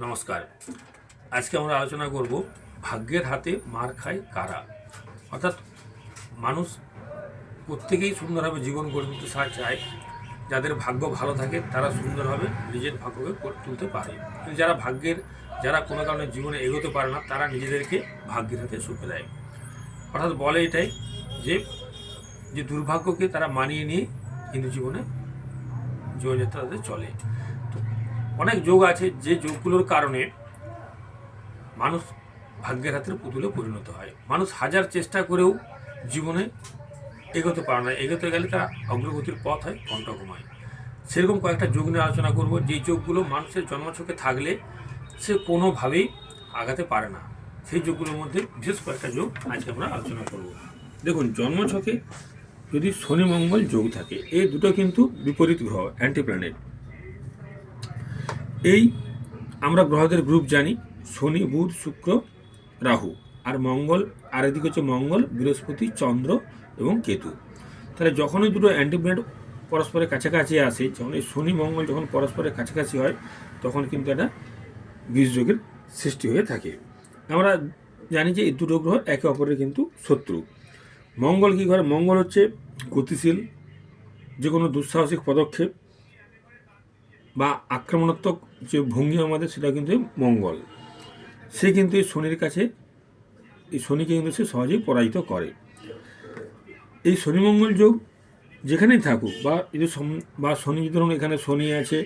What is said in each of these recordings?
নমস্কার। আজকে আমরা আলোচনা করব ভাগ্যের হাতে মার খায় কারা? অর্থাৎ মানুষ প্রত্যেকেই সুন্দরভাবে জীবন গড়ে তুলতে চায়। যাদের ভাগ্য ভালো থাকে, তারা সুন্দরভাবে নিজের ভাগ্যকে করে তুলতে পারে। কিন্তু যারা ভাগ্যের, যারা কোনো কারণে জীবনে এগোতে পারে না, তারা নিজেদেরকে ভাগ্যের হাতে সুখে দেয়। অর্থাৎ বলে এটাই যে যে দুর্ভাগ্যকে তারা মানিয়ে নিয়ে কিন্তু জীবনে জীবনযাত্রা তাদের চলে। অনেক যোগ আছে যে যোগগুলোর কারণে মানুষ ভাগ্যের হাতের পুতুলে পরিণত হয়। মানুষ হাজার চেষ্টা করেও জীবনে এগোতে পারে না। এগোতে গেলে তার অগ্রগতির পথ হয়, কণ্ঠকমায়। সেরকম কয়েকটা যোগ নিয়ে আলোচনা করব। যে যোগগুলো মানুষের জন্মছকে থাকলে সে কোনোভাবেই আগাতে পারে না। সেই যোগগুলোর মধ্যে বিশেষ কয়েকটা যোগ আজকে আমরা আলোচনা করব। দেখুন, জন্মছকে যদি শনি মঙ্গল যোগ থাকে এই দুটো কিন্তু বিপরীত গ্রহ অ্যান্টি প্ল্যানেট এই আমরা গ্রহদের গ্রুপ জানি, শনি, বুধ, শুক্র, রাহু। আর মঙ্গল, আর এদিকে হচ্ছে মঙ্গল, বৃহস্পতি, চন্দ্র এবং কেতু। তাহলে যখনই দুটো অ্যান্টিপ্ল্যানেট পরস্পরের কাছাকাছি আসে, যখন এই শনি, মঙ্গল যখন পরস্পরের কাছাকাছি হয়, তখন কিন্তু একটা বীজযোগের সৃষ্টি হয়ে থাকে। আমরা জানি যে এই দুটো গ্রহ একে অপরের কিন্তু শত্রু। মঙ্গল কী করে? মঙ্গল হচ্ছে গতিশীল যে কোনো দুঃসাহসিক পদক্ষেপ। বা আক্রমণাত্মক যে ভঙ্গি আমাদের, সেটা কিন্তু মঙ্গল। সে কিন্তু এই শনির কাছে, এই শনিকে কিন্তু সে সহজেই পরাজিত করে। এই শনি মঙ্গল যোগ যেখানেই থাকুক, বা যদি বা শনি ধরুন এখানে শনি আছে,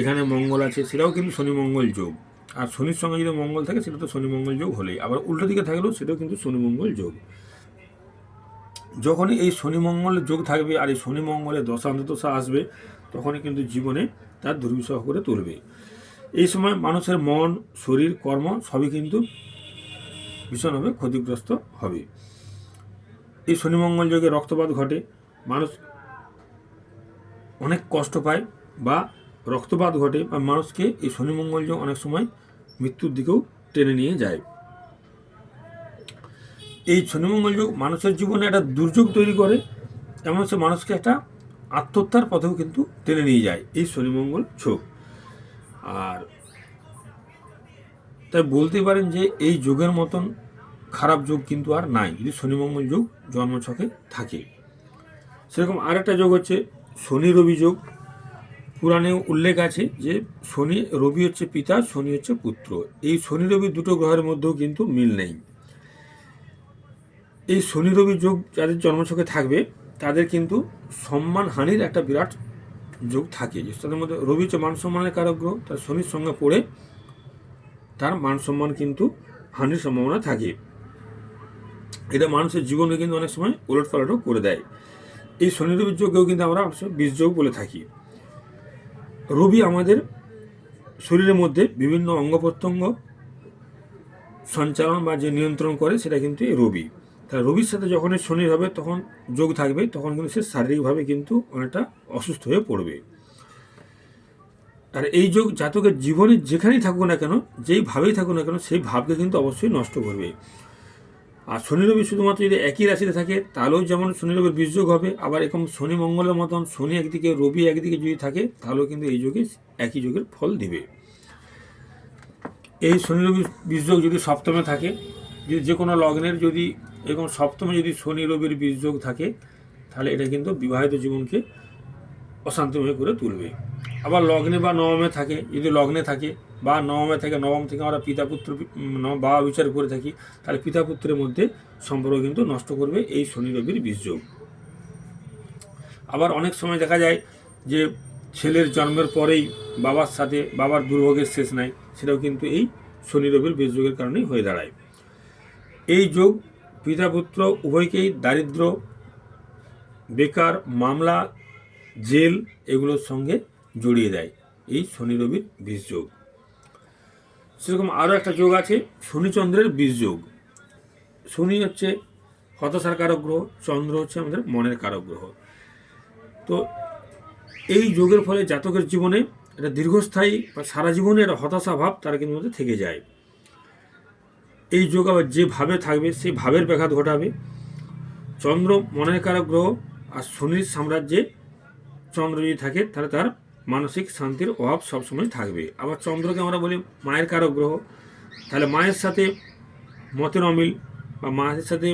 এখানে মঙ্গল আছে, সেটাও কিন্তু শনি মঙ্গল যোগ। আর শনির সঙ্গে যদি মঙ্গল থাকে, সেটা তো শনি মঙ্গল যোগ হলেই। আবার উল্টো দিকে থাকলেও সেটাও কিন্তু শনি মঙ্গল যোগ। যখনই এই শনি মঙ্গলের যোগ থাকবে, আর এই শনি মঙ্গলের দশান্তদশা আসবে, তখনই কিন্তু জীবনে তার দুর্বিষহ করে তুলবে। এই সময় মানুষের মন, শরীর, কর্ম সবই কিন্তু ভীষণভাবে ক্ষতিগ্রস্ত হবে। এই শনি মঙ্গল যোগে রক্তপাত ঘটে, মানুষ অনেক কষ্ট পায় বা রক্তপাত ঘটে বা মানুষকে এই শনিমঙ্গল যোগ অনেক সময় মৃত্যুর দিকেও টেনে নিয়ে যায়। এই শনিমঙ্গল যোগ মানুষের জীবনে একটা দুর্যোগ তৈরি করে, এমন সে মানুষকে একটা আত্মহত্যার পথেও কিন্তু টেনে নিয়ে যায় এই শনিমঙ্গল যোগ আর তাই বলতে পারেন যে এই যোগের মতন খারাপ যোগ কিন্তু আর নাই, যদি শনিমঙ্গল যোগ জন্মছকে থাকে। সেরকম আর একটা যোগ হচ্ছে শনি রবি যোগ। পুরাণে উল্লেখ আছে যে শনি রবি হচ্ছে পিতা, শনি হচ্ছে পুত্র। এই শনি রবি দুটো গ্রহের মধ্যেও কিন্তু মিল নেই। এই শনি রবি যোগ যাদের জন্মছকে থাকবে তাদের কিন্তু সম্মান হানির একটা বিরাট যোগ থাকে। তাদের মধ্যে রবি হচ্ছে মান সম্মানের কারক গ্রহ, তার শনির সঙ্গে পড়ে তার মান সম্মান কিন্তু হানির সম্ভাবনা থাকে। এটা মানুষের জীবনে কিন্তু অনেক সময় উলট পালটও করে দেয়। এই শনি রবির যোগকেও কিন্তু আমরা অবশ্য বীজ যোগ বলে থাকি। রবি আমাদের শরীরের মধ্যে বিভিন্ন অঙ্গ প্রত্যঙ্গ সঞ্চালন বা যে নিয়ন্ত্রণ করে, সেটা কিন্তু এই রবি। তা রবির সাথে যখন এই শনির হবে তখন যোগ থাকবে তখন কিন্তু সে শারীরিকভাবে কিন্তু অনেকটা অসুস্থ হয়ে পড়বে। আর এই যোগ জাতকের জীবনে যেখানেই থাকুক না কেন যেই ভাবেই থাকুক না কেন, সেই ভাবকে কিন্তু অবশ্যই নষ্ট করবে। আর শনি রবি শুধুমাত্র যদি একই রাশিতে থাকে, তাহলেও যেমন শনি রবির বীজযোগ হবে, আবার এরকম শনি মঙ্গলের মতন শনি একদিকে, রবি একদিকে যদি থাকে, তাহলেও কিন্তু এই যোগে একই যোগের ফল দিবে। এই শনি রবি বীজযোগ যদি সপ্তমে থাকে, যদি যে কোনো লগ্নের যদি এরকম সপ্তমে যদি শনি, রবির বীজযোগ থাকে, তাহলে এটা কিন্তু বিবাহিত জীবনকে অশান্তিময় করে তুলবে। আবার লগ্নে বা নবমে থাকে, যদি লগ্নে থাকে বা নবমে থাকে, নবম থেকে আমরা পিতা পুত্র বাবা বিচার করে থাকি, তাহলে পিতা পুত্রের মধ্যে সম্পর্ক কিন্তু নষ্ট করবে এই শনি, রবির বীজযোগ আবার অনেক সময় দেখা যায় যে ছেলের জন্মের পরেই বাবার সাথে, বাবার দুর্ভোগের শেষ নাই, সেটাও কিন্তু এই শনি, রবির বীজযোগের কারণেই হয়ে দাঁড়ায়। এই যোগ পিতা পুত্র উভয়কেই দারিদ্র, বেকার, মামলা, জেল এগুলোর সঙ্গে জড়িয়ে দেয়। এই শনি রবির বীজ যোগ। সেরকম আরও একটা যোগ আছে, শনিচন্দ্রের বীজ যোগ। শনি হচ্ছে হতাশার কারক গ্রহ, চন্দ্র হচ্ছে আমাদের মনের কারক গ্রহ। তো এই যোগের ফলে জাতকের জীবনে এটা দীর্ঘস্থায়ী বা সারা জীবনে একটা হতাশা ভাব তারা কিন্তু মধ্যে থেকে যায়। এই যোগ আবার যে ভাবে থাকবে, সেই ভাবের ব্যাঘাত ঘটাবে। চন্দ্র মনের কারক গ্রহ আর শনির সাম্রাজ্যে চন্দ্র যদি থাকে, তাহলে তার মানসিক শান্তির অভাব সবসময় থাকবে। আবার চন্দ্রকে আমরা বলি মায়ের কারক গ্রহ। তাহলে মায়ের সাথে মতের অমিল বা মায়ের সাথে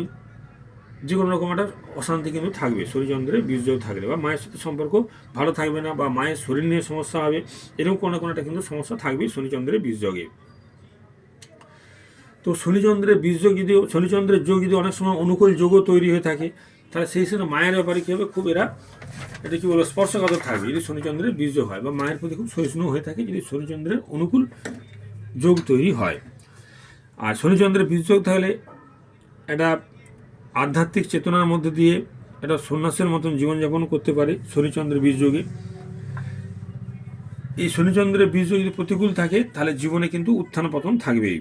যে কোনো রকম একটা অশান্তি কিন্তু থাকবে। শরীরচন্দ্রের বীর্য থাকলে বা মায়ের সাথে সম্পর্ক ভালো থাকবে না বা মায়ের শরীর নিয়ে সমস্যা হবে, এরকম কোনো কোনো একটা কিন্তু সমস্যা থাকবে শনিচন্দ্রের বীর্যোগে তো শনিচন্দ্রের বীর্যোগ যদি শনিচন্দ্রের যোগ যদি অনেক সময় অনুকূল যোগও তৈরি হয়ে থাকে। তাহলে সেই সময় মায়ের ব্যাপারে কী হবে? খুব এরা, এটা কি বলব, স্পর্শকাতর থাকবে যদি শনিচন্দ্রের বীর্য হয় বা মায়ের প্রতি খুব সহিষ্ণু হয়ে থাকে যদি শনিচন্দ্রের অনুকূল যোগ তৈরি হয়। আর শনিচন্দ্রের বীর্যোগ তাহলে একটা আধ্যাত্মিক চেতনার মধ্যে দিয়ে একটা সন্ন্যাসের মতন জীবনযাপন করতে পারে শনিচন্দ্রের বীর্যোগে এই শনিচন্দ্রের বীর্য যদি প্রতিকূল থাকে, তাহলে জীবনে কিন্তু উত্থান পতন থাকবেই।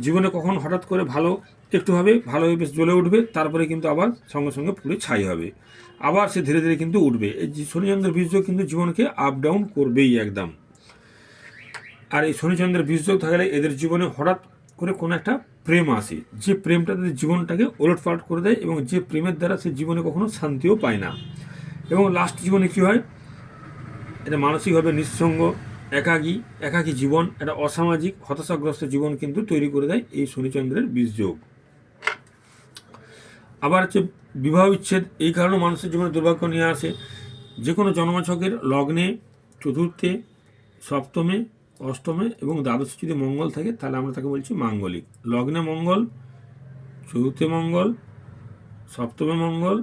জীবনে কখন হঠাৎ করে ভালো একটু হবে ভালোভাবে বেশ জ্বলে উঠবে, তারপরে কিন্তু আবার সঙ্গে সঙ্গে পুরো ছাই হবে। আবার সে ধীরে ধীরে কিন্তু উঠবে। এই শনিচন্দ্রের বীর্য কিন্তু জীবনকে আপ ডাউন করবেই একদম। আর এই শনিচন্দ্রের বীর্য থাকলে এদের জীবনে হঠাৎ করে কোনো একটা প্রেম আসে। যে প্রেমটা তাদের জীবনটাকে ওলটপালট করে দেয় এবং যে প্রেমের দ্বারা সে জীবনে কখনো শান্তিও পায় না। এবং লাস্ট জীবনে কী হয়? এটা মানসিকভাবে নিঃসঙ্গ একাকী একাকী জীবন, একটা অসামাজিক, হতাশাগ্রস্ত জীবন কিন্তু তৈরি করে দেয় এই শনিচন্দ্রের বীজযোগ। আবার হচ্ছে বিবাহ বিচ্ছেদ, এই কারণে মানুষের জীবনে দুর্ভাগ্য নিয়ে আসে। যে কোনো জন্মছকের লগ্নে, চতুর্থে, সপ্তমে, অষ্টমে এবং দ্বাদশে যদি মঙ্গল থাকে, তাহলে আমরা তাকে বলছি মাঙ্গলিক। লগ্নে মঙ্গল, চতুর্থে মঙ্গল, সপ্তমে মঙ্গল,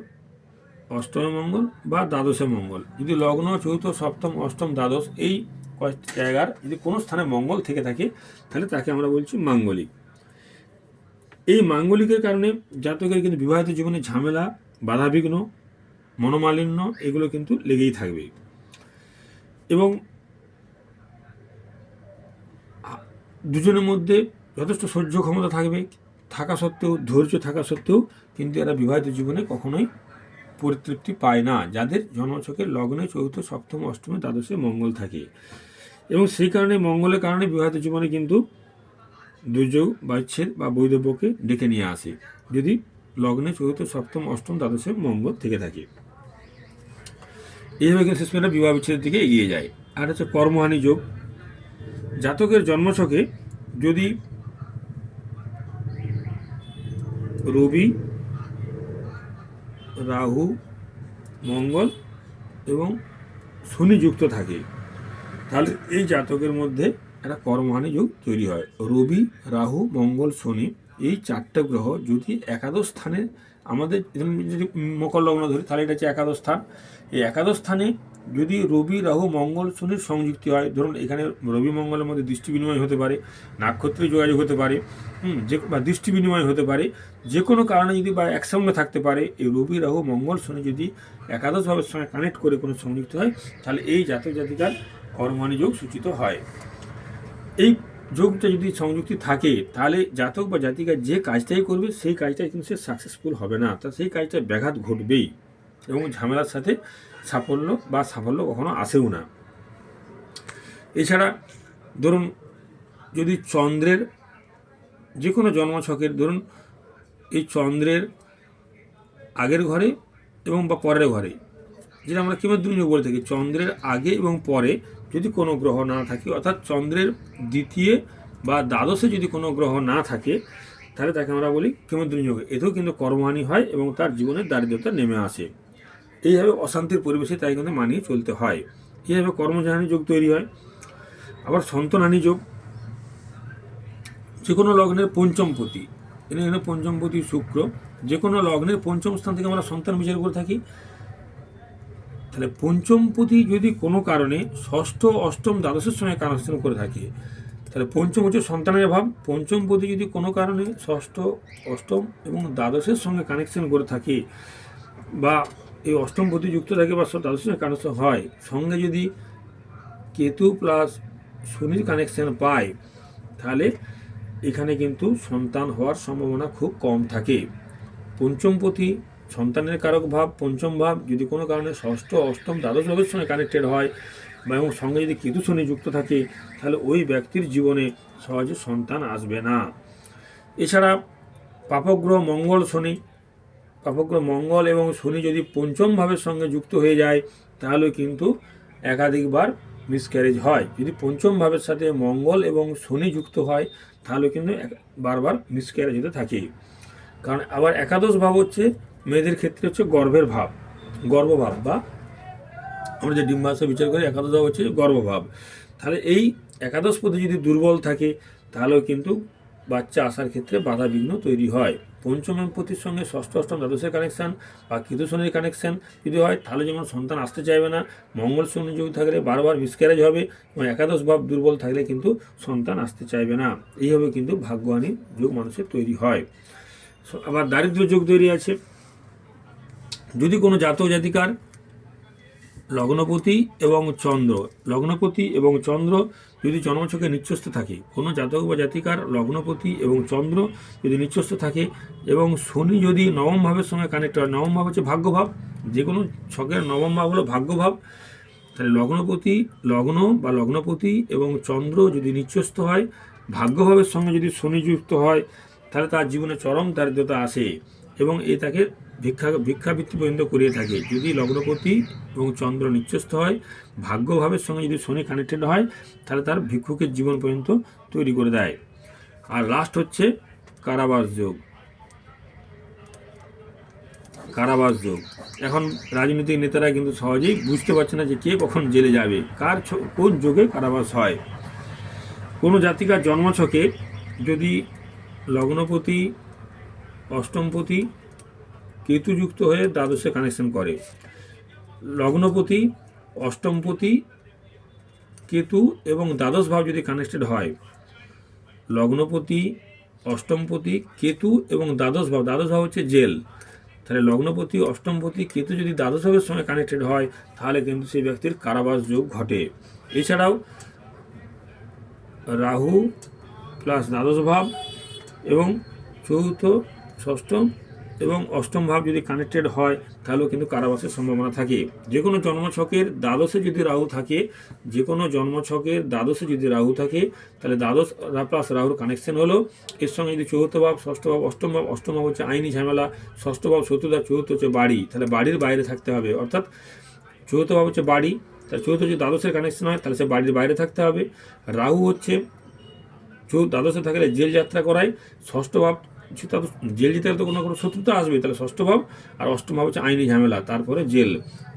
অষ্টমে মঙ্গল বা দ্বাদশে মঙ্গল। যদি লগ্ন, চতুর্থ, সপ্তম, অষ্টম, দ্বাদশ এই জায়গার যদি কোনো স্থানে মঙ্গল থেকে থাকে, তাহলে তাকে আমরা বলছি মাঙ্গলিক। এই মাঙ্গলিকের কারণে জাতকের কিন্তু বিবাহিত জীবনে ঝামেলা, বাধাবিঘ্ন, মনোমালিন্য এগুলো কিন্তু লেগেই থাকবে। এবং দুজনের মধ্যে যথেষ্ট সহ্য ক্ষমতা থাকবে, থাকা সত্ত্বেও, ধৈর্য থাকা সত্ত্বেও কিন্তু এরা বিবাহিত জীবনে কখনোই পরিতৃপ্তি পায় না। যাদের জন্মছকের লগ্নে চতুর্থ, সপ্তম, অষ্টমে, দ্বাদশে মঙ্গল থাকে। এবং সেই কারণে মঙ্গলের কারণে বিবাহিত জীবনে কিন্তু দুর্যোগ বা বা বৈধব্যকে ডেকে নিয়ে আসে। যদি লগ্নে চতুর্থ, সপ্তম, অষ্টম, দ্বাদশে মঙ্গল থেকে থাকে। এইভাবে কিন্তু শেষ পর্যন্ত বিবাহ বিচ্ছেদের দিকে এগিয়ে যায়। আর হচ্ছে কর্মহানি যোগ। জাতকের জন্মছকে যদি রবি, রাহু, মঙ্গল এবং শনি যুক্ত থাকে তাহলে এই জাতকের মধ্যে একটা কর্মহানি যোগ তৈরি হয়। রবি, রাহু, মঙ্গল, শনি এই চারটে গ্রহ যদি একাদশ স্থানে আমাদের যদি মকর লগ্ন ধরি, তাহলে এটা হচ্ছে একাদশ স্থান। এই একাদশ স্থানে যদি রবি, রাহু, মঙ্গল শনির সংযুক্তি হয়, ধরুন এখানে রবি, মঙ্গলের মধ্যে দৃষ্টি বিনিময় হতে পারে, নাক্ষত্রে যোগাযোগ হতে পারে, হুম, যে, বা দৃষ্টি বিনিময় হতে পারে, যে কোনো কারণে যদি বা একসঙ্গে থাকতে পারে, এই রবি, রাহু, মঙ্গল, শনি যদি একাদশভাবের সঙ্গে কানেক্ট করে কোনো সংযুক্ত হয়, তাহলে এই জাতক জাতিকার কর্মানি যোগ সূচিত হয়। এই যোগটা যদি সংযুক্তি থাকে, তাহলে জাতক বা জাতিকা যে কাজটাই করবে, সেই কাজটাই কিন্তু সে সাকসেসফুল হবে না। তা সেই কাজটা ব্যাঘাত ঘটবেই এবং ঝামেলার সাথে সাফল্য বা সাফল্য কখনো আসেও না। এছাড়া ধরুন, যদি চন্দ্রের যে কোনো জন্মছকের, ধরুন, এই চন্দ্রের আগের ঘরে এবং বা পরের ঘরে, যেটা আমরা কিংবা দুর্যোগ বলে থাকি, চন্দ্রের আগে এবং পরে যদি কোনো গ্রহ না থাকে, অর্থাৎ চন্দ্রের দ্বিতীয় বা দ্বাদশে যদি কোনো গ্রহ না থাকে, তাহলে তাকে আমরা বলি কেমদ্রযোগ এতেও কিন্তু কর্মহানি হয় এবং তার জীবনের দারিদ্রতা নেমে আসে। এইভাবে অশান্তির পরিবেশে তাই কিন্তু মানিয়ে চলতে হয়। এইভাবে কর্মজাহানি যোগ তৈরি হয়। আবার সন্তানহানি যোগ যে কোনো লগ্নের পঞ্চমপতি এখানে এখানে পঞ্চমপতি শুক্র যে কোনো লগ্নের পঞ্চম স্থান থেকে আমরা সন্তান বিচার করে থাকি। তাহলে পঞ্চমপতি যদি কোনো কারণে ষষ্ঠ, অষ্টম, দ্বাদশের সঙ্গে কানেকশন করে থাকে, তাহলে পঞ্চম হচ্ছে সন্তানের ভাব পঞ্চমপতি যদি কোনো কারণে ষষ্ঠ, অষ্টম এবং দ্বাদশের সঙ্গে কানেকশন করে থাকে বা এই অষ্টমপতি যুক্ত থাকে বা দ্বাদশের সঙ্গে কানেকশন হয়। সঙ্গে যদি কেতু প্লাস শনির কানেকশন পায়, তাহলে এখানে কিন্তু সন্তান হওয়ার সম্ভাবনা খুব কম থাকে। পঞ্চমপতি সন্তানের কারক ভাব, পঞ্চম ভাব যদি কোনো কারণে ষষ্ঠ, অষ্টম, দ্বাদশ ভাবের সঙ্গে কানেক্টেড হয় বা এবং সঙ্গে যদি কেতু শনি যুক্ত থাকে, তাহলে ওই ব্যক্তির জীবনে সহজে সন্তান আসবে না। এছাড়া পাপগ্রহ, মঙ্গল শনি পাপগ্রহ মঙ্গল এবং শনি যদি পঞ্চম ভাবের সঙ্গে যুক্ত হয়ে যায়, তাহলে কিন্তু একাধিকবার মিসক্যারেজ হয়। যদি পঞ্চম ভাবের সাথে মঙ্গল এবং শনি যুক্ত হয়, তাহলে কিন্তু বারবার মিসক্যারেজ হতে থাকে কারণ আবার একাদশ ভাব হচ্ছে, মেয়েদের ক্ষেত্রে হচ্ছে গর্ভের ভাব, গর্ভভাব বা আমরা যে ডিম্বাশয় বিচার করি, একাদশ ভাব হচ্ছে গর্ভভাব। তাহলে এই একাদশ পদে যদি দুর্বল থাকে, তাহলেও কিন্তু বাচ্চা আসার ক্ষেত্রে বাধা বিঘ্ন তৈরি হয়। পঞ্চম পতির সঙ্গে ষষ্ঠ, অষ্টম দ্বাদশের কানেকশান বা কেতু শনির কানেকশান যদি হয়, তাহলে যেমন সন্তান আসতে চাইবে না, মঙ্গল শনি যোগ থাকলে বারবার মিসক্যারেজ হবে এবং একাদশ ভাব দুর্বল থাকলে কিন্তু সন্তান আসতে চাইবে না। এইভাবে কিন্তু ভাগ্যহানি যোগ মানুষের তৈরি হয়। আবার দারিদ্র যোগ তৈরি আছে। যদি কোনো জাতীয় জাতিকার লগ্নপতি এবং চন্দ্র। লগ্নপতি এবং চন্দ্র যদি জন্মছকে নিচ্ছস্থ থাকে, কোনো জাতক বা জাতিকার লগ্নপতি এবং চন্দ্র যদি নিচ্ছস্থ থাকে এবং শনি যদি নবম ভাবের সঙ্গে কানেক্ট হয়, নবম ভাব হচ্ছে ভাগ্যভাব যে কোনো ছকের নবম ভাব হলো ভাগ্যভাব, তাহলে লগ্নপতি, লগ্ন বা লগ্নপতি এবং চন্দ্র যদি নিচ্ছস্থ হয়, ভাগ্যভাবের সঙ্গে যদি শনি যুক্ত হয়, তাহলে তার জীবনে চরম দারিদ্রতা আসে এবং এ তাকে ভিক্ষা ভিক্ষাবৃত্তি পর্যন্ত করিয়ে থাকে। যদি লগ্নপতি এবং চন্দ্র নিচ্ছস্থ হয়, ভাগ্যভাবের সঙ্গে যদি শনি কানেক্টেড হয়, তাহলে তার ভিক্ষুকের জীবন পর্যন্ত তৈরি করে দেয়। আর লাস্ট হচ্ছে কারাবাস যোগ। কারাবাস যোগ। এখন রাজনৈতিক নেতারা কিন্তু সহজেই বুঝতে পারছে না যে কে কখন জেলে যাবে, কার কোন যোগে কারাবাস হয়। কোনো জাতিকার জন্মছকে যদি লগ্নপতি, অষ্টমপতি কেতুযুক্ত হয়ে দ্বাদশে কানেকশন করে। লগ্নপতি, অষ্টমপতি, কেতু এবং দ্বাদশ ভাব যদি কানেক্টেড হয়, লগ্নপতি, অষ্টমপতি, কেতু এবং দ্বাদশ ভাব দ্বাদশ ভাব হচ্ছে জেল। তাহলে লগ্নপতি, অষ্টমপতি, কেতু যদি দ্বাদশ ভাবের সঙ্গে কানেক্টেড হয়, তাহলে কিন্তু সেই ব্যক্তির কারাবাস যোগ ঘটে। এছাড়াও রাহু প্লাস দ্বাদশ ভাব এবং চতুর্থ ষষ্ঠম এবং অষ্টম ভাব যদি কানেক্টেড হয় তাহলেও কিন্তু কারাবাসের সম্ভাবনা থাকে। যে কোনো জন্মছকের দ্বাদশে যদি রাহু থাকে যে কোনো জন্মছকের দ্বাদশে যদি রাহু থাকে তাহলে দ্বাদশ প্লাস রাহুর কানেকশন হলো। এর সঙ্গে যদি চতুর্থ ভাব ষষ্ঠ ভাব অষ্টম ভাব অষ্টম ভাব হচ্ছে আইনি ঝামেলা ষষ্ঠ ভাব ভাব, চতুর্থ হচ্ছে বাড়ি তাহলে বাড়ির বাইরে থাকতে হবে। অর্থাৎ চতুর্থ ভাব হচ্ছে বাড়ি তাহলে চতুর্থ যদি দ্বাদশের কানেকশন হয় তাহলে সে বাড়ির বাইরে থাকতে হবে। রাহু হচ্ছে চৌ দ্বাদশে থাকলে জেল যাত্রা করায় ষষ্ঠ ভাব সে তো জেল যেতে গেলে তো কোনো কোনো শত্রুতা আসবে তাহলে ষষ্ঠ ভাব আর অষ্টম ভাব হচ্ছে আইনি ঝামেলা, তারপরে জেল।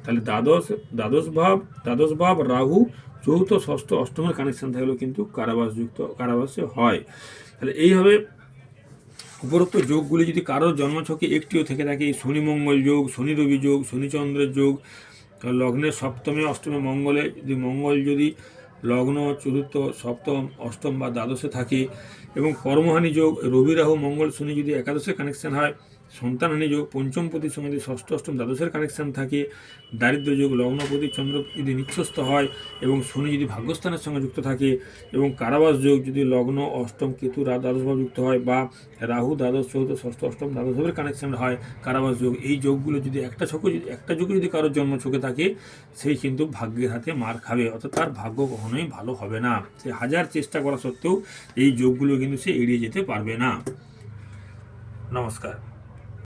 তাহলে দ্বাদশ দ্বাদশ ভাব দ্বাদশ ভাব, রাহু, চৌথ, ষষ্ঠ, অষ্টমের কানেকশন থাকলেও কিন্তু কারাবাসযুক্ত, কারাবাসে হয়। তাহলে এইভাবে উপরোক্ত যোগগুলি। যদি কারোর জন্মছকে একটিও থেকে থাকে শনি মঙ্গল যোগ, শনি রবি যোগ শনিচন্দ্রের যোগ লগ্নের সপ্তমে, অষ্টমে, মঙ্গলে, যদি মঙ্গল যদি লগ্ন, চতুর্থ, সপ্তম, অষ্টম বা দ্বাদশে থাকে এবং কর্মহানি যোগ রবি রাহু, মঙ্গল, শনি যদি একাদশে কানেকশন হয় সন্তানহানি যোগ, পঞ্চম পতির সঙ্গে যদি ষষ্ঠ, অষ্টম দ্বাদশের কানেকশন থাকে। দারিদ্র্য যোগ লগ্নপতি চন্দ্র যদি নিঃস্বস্ত হয় এবং শনি যদি ভাগ্যস্থানের সঙ্গে যুক্ত থাকে এবং কারাবাস যোগ যদি লগ্ন, অষ্টম কেতু, রা- দ্বাদশ ভাব যুক্ত হয় বা রাহু, দ্বাদশ চৌদ্দ ষষ্ঠ, অষ্টম, দ্বাদশ কানেকশান হয় কারাবাস যোগ, এই যোগগুলো যদি একটা ছকে যদি, একটা যোগে যদি কারোর জন্ম ছকে থাকে, সেই কিন্তু ভাগ্যের হাতে মার খাবে। অর্থাৎ তার ভাগ্য কখনোই ভালো হবে না। সে হাজার চেষ্টা করা সত্ত্বেও এই যোগগুলো কিন্তু সে এড়িয়ে যেতে পারবে না। নমস্কার।